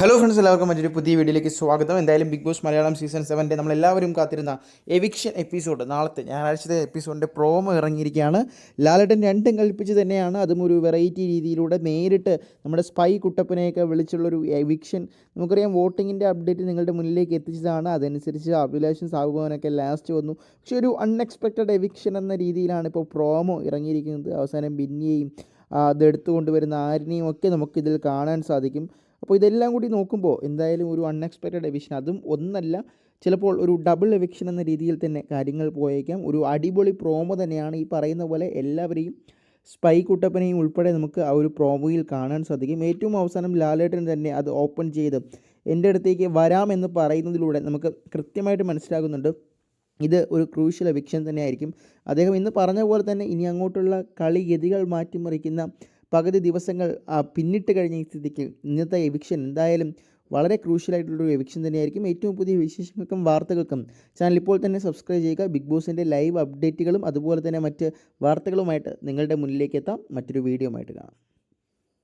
Hello friends എല്ലാവർക്കും മറ്റൊരു പുതിയ വീഡിയോയിലേക്ക് സ്വാഗതം. എന്തായാലും ബിഗ് ബോസ് മലയാളം സീസൺ സെവന്റെ നമ്മളെല്ലാവരും കാത്തിരുന്ന എവിക്ഷൻ എപ്പിസോഡ് നാളത്തെ ഞായറാഴ്ചത്തെ എപ്പിസോഡിന്റെ പ്രോമോ ഇറങ്ങിയിരിക്കുകയാണ്. ലാലട്ടൻ രണ്ടും കൽപ്പിച്ച് തന്നെയാണ് അതും ഒരു വെറൈറ്റി രീതിയിലൂടെ നേരിട്ട് നമ്മുടെ സ്പൈ കുട്ടപ്പനെയൊക്കെ വിളിച്ചുള്ളൊരു എവിക്ഷൻ നമുക്കറിയാം വോട്ടിങ്ങിന്റെ അപ്ഡേറ്റ് നിങ്ങളുടെ മുന്നിലേക്ക് എത്തിച്ചതാണ്. അതനുസരിച്ച് അഭിലാഷും സാബുഭവനൊക്കെ ലാസ്റ്റ് വന്നു. പക്ഷേ ഒരു അൺഎക്സ്പെക്റ്റഡ് എവിക്ഷൻ എന്ന രീതിയിലാണ് ഇപ്പോൾ പ്രോമോ ഇറങ്ങിയിരിക്കുന്നത്. അവസാനം ബിന്നിയെയും അത് അതെടുത്തു കൊണ്ടുവരുന്ന ആരിനെയും ഒക്കെ നമുക്കിതിൽ കാണാൻ സാധിക്കും. അപ്പോൾ ഇതെല്ലാം കൂടി നോക്കുമ്പോൾ എന്തായാലും ഒരു അൺഎക്സ്പെക്റ്റഡ് എവിക്ഷൻ അതും ഒന്നല്ല. ചിലപ്പോൾ ഒരു ഡബിൾ എവിക്ഷൻ എന്ന രീതിയിൽ തന്നെ കാര്യങ്ങൾ പോയേക്കാം. ഒരു അടിപൊളി പ്രോമോ തന്നെയാണ് ഈ പറയുന്ന പോലെ എല്ലാവരെയും സ്പൈ കുട്ടപ്പനെയും ഉൾപ്പെടെ നമുക്ക് ആ ഒരു പ്രോമോയിൽ കാണാൻ സാധിക്കും. ഏറ്റവും അവസാനം ലാലേട്ടൻ തന്നെ അത് ഓപ്പൺ ചെയ്ത് എന്റെ അടുത്തേക്ക് വരാമെന്ന് പറയുന്നതിലൂടെ നമുക്ക് കൃത്യമായിട്ട് മനസ്സിലാകുന്നുണ്ട്. ഇത് ഒരു ക്രൂഷ്യൽ എവിക്ഷൻ തന്നെയായിരിക്കും. അദ്ദേഹം ഇന്ന് പറഞ്ഞ പോലെ തന്നെ ഇനി അങ്ങോട്ടുള്ള കളി ഗതികൾ മാറ്റിമറിക്കുന്ന പകുതി ദിവസങ്ങൾ പിന്നിട്ട് കഴിഞ്ഞ ഈ സ്ഥിതിക്ക് ഇന്നത്തെ എവിക്ഷൻ എന്തായാലും വളരെ ക്രൂഷ്യലായിട്ടുള്ളൊരു എവിക്ഷൻ തന്നെയായിരിക്കും. ഏറ്റവും പുതിയ വിശേഷങ്ങൾക്കും വാർത്തകൾക്കും ചാനൽ ഇപ്പോൾ തന്നെ സബ്സ്ക്രൈബ് ചെയ്യുക. ബിഗ് ബോസിന്റെ ലൈവ് അപ്ഡേറ്റുകളും അതുപോലെ തന്നെ മറ്റ് വാർത്തകളുമായിട്ട് നിങ്ങളുടെ മുന്നിലേക്ക് എത്താം. മറ്റൊരു വീഡിയോ ആയിട്ട് കാണാം.